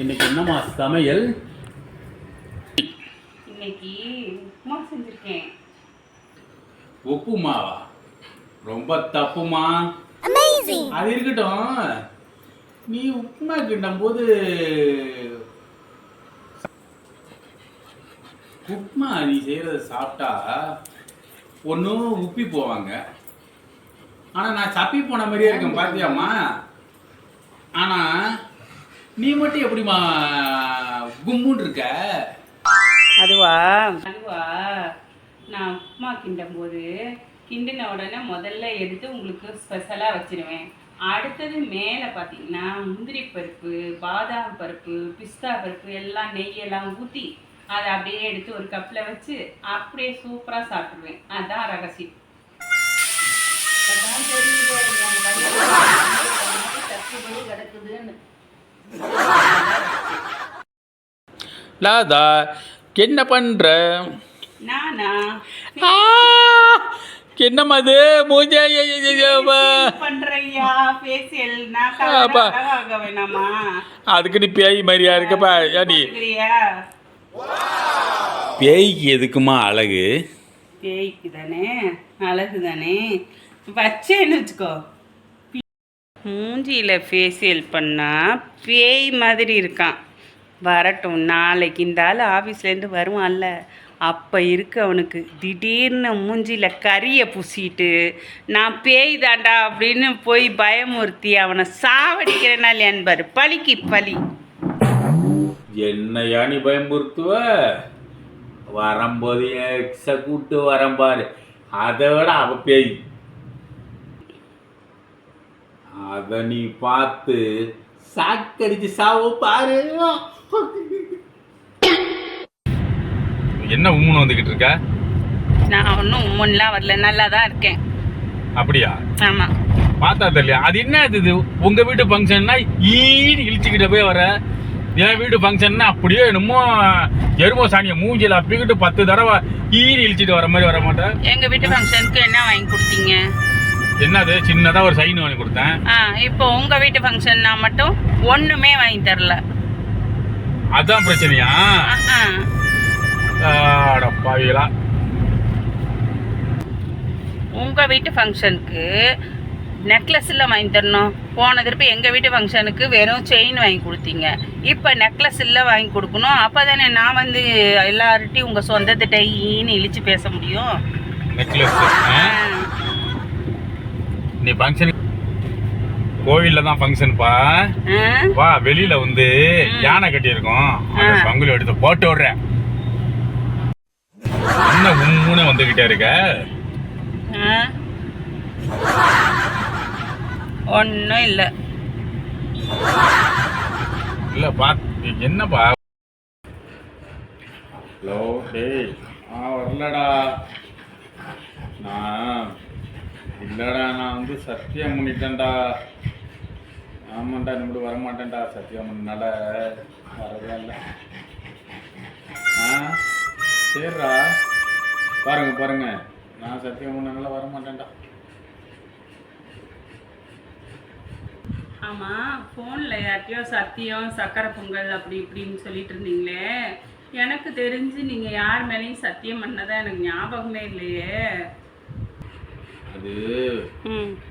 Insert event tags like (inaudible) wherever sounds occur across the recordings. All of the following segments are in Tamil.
இன்னைக்கு என்னம்மா சமையல்? இன்னைக்கு உப்புமா செஞ்சிருக்கேன். உப்புமாவா? ரொம்ப தப்புமா? அது இருக்கட்டும். நீ உப்புமா கிண்டும் போது உப்புமா நீ செய்யறத சாப்பிட்டா ஒன்றும் உப்பி போவாங்க. ஆனா நான் சப்பி போன மாதிரியே இருக்கேன் பாத்தியாம்மா ஆனா நீ மட்டும் எப்படிம்மா கும்முன்னு இருக்க அதுவா? அதுவா? நான் உப்புமா கிண்டும் போது கிண்டின உடனே முதல்ல எடுத்து உங்களுக்கு ஸ்பெஷலாக வச்சிருவேன். அடுத்தது மேலே பார்த்தீங்கன்னா முந்திரி பருப்பு பாதாம் பருப்பு பிஸ்தா பருப்பு எல்லாம் நெய்யெல்லாம் ஊற்றி அதை அப்படியே எடுத்து ஒரு கப்பில் வச்சு அப்படியே சூப்பராக சாப்பிடுவேன். அதான் ரகசியம். கிடக்குதுன்னு. லாதா என்ன பண்ற? நானா? ஆ! என்னம்மா அது மூஞ்ச அதுக்கு நீ பேய் மாதிரியா இருக்கப்பா போட்டுக்கிறியா? பேய்க்கு எதுக்குமா அழகு பேய்க்கு தானே அழகு? தானே வச்சேன்னு வச்சுக்கோ. மூஞ்சியில் ஃபேஷியல் பண்ணால் பேய் மாதிரி இருக்கான். வரட்டும் நாளைக்கு இந்த ஆள் ஆஃபீஸ்லேருந்து வருவான்ல. அப்போ இருக்கு அவனுக்கு. திடீர்னு மூஞ்சியில் கறியை பூசிட்டு நான் பேய் தாண்டா அப்படின்னு போய் பயமுறுத்தி அவனை சாவடிக்கிறேன்னா என்பார். பழிக்கு பழி என்ன யானி நீ பயமுறுத்துவ? வரும்போது எக்ஸ கூட்டு வரம்பாரு அதை விட அவ பேய். அத நீ பார்த்து சாக்கடிச்சு சாவோ பாரு. என்ன உம்முன்னு வந்துகிட்டு இருக்க? நான் ஒன்றும் உம்மன்லாம் வரல நல்லா தான் இருக்கேன். அப்படியா? ஆமாம் பார்த்தா தெரியல அது என்ன அது இது உங்க வீட்டு ஃபங்க்ஷன்னா ஈன்னு இழுச்சுக்கிட்ட போய் வர. என் வீட்டு ஃபங்க்ஷன்னா அப்படியே என்னமோ எருமோ சாணியை மூஞ்சில அப்படிக்கிட்டு பத்து தடவை ஈன்னு இழுச்சிட்டு வர மாதிரி வர மாட்டேன். எங்கள் வீட்டு ஃபங்க்ஷனுக்கு என்ன வாங்கி கொடுத்தீங்க? என்னது? சின்னதா ஒரு சைன் வாங்கி கொடுத்தேன். இப்போ உங்கள் வீட்டு ஃபங்க்ஷன்னா மட்டும் ஒன்றுமே வாங்கி தரல. அதான் பிரச்சனையா. அட பாவிகளா. உங்கள் வீட்டு ஃபங்க்ஷனுக்கு நெக்லஸ் இல்லை வாங்கி தரணும். போன திருப்பி எங்கள் வீட்டு ஃபங்க்ஷனுக்கு வெறும் செயின் வாங்கி கொடுத்தீங்க. இப்போ நெக்லஸ் இல்லை வாங்கி கொடுக்கணும். அப்போ தானே நான் வந்து எல்லார்ட்டையும் உங்கள் சொந்தத்திட்ட ஈன்னு இழிச்சு பேச முடியும். நெக்லஸ். நீ ஃபங்க்ஷன் கோவில்ல தான் ஃபங்க்ஷன்ப்பா? வா வெளியில வந்து யானை கட்டி இருக்கோம் அந்த. சங்குல எடுத்து போட்டு விடுறேன். என்ன உம்முன்னு வந்துகிட்டே இருக்க. ஒன்றும் இல்லை. இல்ல பா என்னப்பா? ஹலோ டேய் ஆ வரலடா. நான் இல்லைடா நான் வந்து சத்தியம் பண்ணிட்டேன்டா ஆமாண்டா இனிமேல் வரமாட்டேன்டா சத்தியம் பண்ணனால வரவே இல்லை. ஆ? சரிடா பாருங்க பாருங்க. நான் சத்தியம் பண்ணனால வரமாட்டேன்டா ஆமாம் ஃபோனில் யார்ட்டையோ சத்தியம் சக்கரை பொங்கல் அப்படி இப்படின்னு சொல்லிட்டு இருந்தீங்களே. எனக்கு தெரிஞ்சு நீங்கள் யார் மேலேயும் சத்தியம் பண்ணதான் எனக்கு ஞாபகமே இல்லையே. அது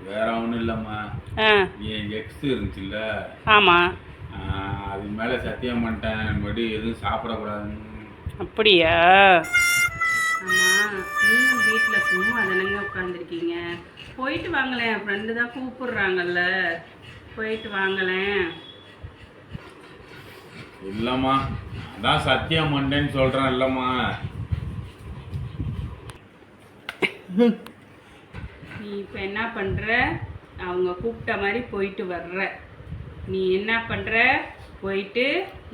வேற ஒன்றும் இல்லைம்மா. ஆ. என் எக்ஸ் இருந்துச்சுல்ல? ஆமாம் அது மேலே சத்தியம் பண்ணிட்டேன். மறுபடியும் எதுவும் சாப்பிடக்கூடாதுன்னு. அப்படியா? நீங்களும் வீட்டில் சும்மா தானங்க உட்காந்துருக்கீங்க போயிட்டு வாங்களேன். ஃப்ரெண்டு தான் கூப்பிடுறாங்கல்ல. போயிட்டு வாங்களேன். இல்லைம்மா அதான் சத்தியம் பண்ணிட்டேன்னு சொல்கிறேன் இல்லைம்மா (laughs) நீ இப்போ என்ன பண்ணுற அவங்க கூப்பிட்ட மாதிரி போயிட்டு வர்ற. நீ என்ன பண்ணுற போயிட்டு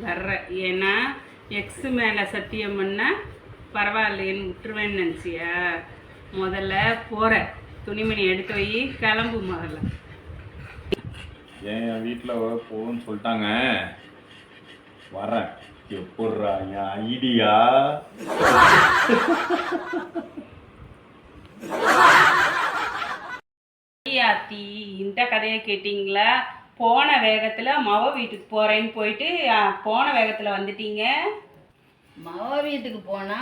வர்ற. ஏன்னா எக்ஸ் மேலே சத்தியம் பண்ணால் பரவாயில்லைன்னு விட்டுருவேன்னு நினச்சியா? முதல்ல போகிற துணிமணி எடுத்து வை. கிளம்பு முதல்ல. ஏன் என் வீட்டில் போகணும்னு சொல்லிட்டாங்க. வரேன். எப்பட்றா என் ஐடியா? ஆத்தி இந்த கதையை கேட்டிங்களா? போன வேகத்தில் மவ வீட்டுக்கு போகிறேன்னு போயிட்டு போன வேகத்தில் வந்துட்டீங்க. மவ வீட்டுக்கு போனா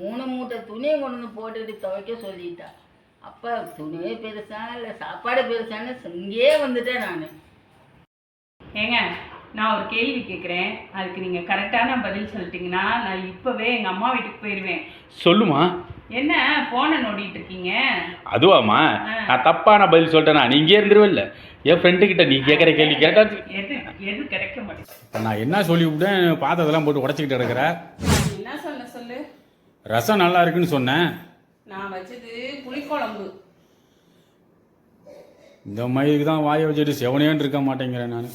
மூணு மூட்டை துணியை கொண்டு வந்து போட்டுக்கிட்டு துவைக்க சொல்லிட்டா. அப்போ துணியே பெருசா இல்லை சாப்பாடு பெருசான்னு இங்கேயே வந்துட்டேன் நான். ஏங்க நான் ஒரு கேள்வி கேட்குறேன் அதுக்கு நீங்கள் கரெக்டான பதில் சொல்லிட்டீங்கன்னா நான் இப்போவே எங்கள் அம்மா வீட்டுக்கு போயிடுவேன் சொல்லுமா? என்ன ஃபோனை நோண்டிட்டு இருக்கீங்க அதுவாம்மா நான் தப்பான பதில் சொல்லிட்டேனா? நீ இங்கே இருந்துருவில்ல. என் ஃப்ரெண்டு கிட்ட நீ கேட்குற கேள்வி கேட்டா எது எது கிடைக்க மாட்டேங்குது? இப்போ நான் என்ன சொல்லி விட்டேன்? பாத்திரத்தெல்லாம் போட்டு உடச்சிக்கிட்டு இருக்கிற என்ன சொல்ல சொல்லு? ரசம் நல்லா இருக்குன்னு சொன்னேன். நான் வச்சது புளிக்குழம்பு. இந்த மயிலுக்கு தான் வாயை வச்சுட்டு செவனேன்னு இருக்க மாட்டேங்கிறேன் நான்.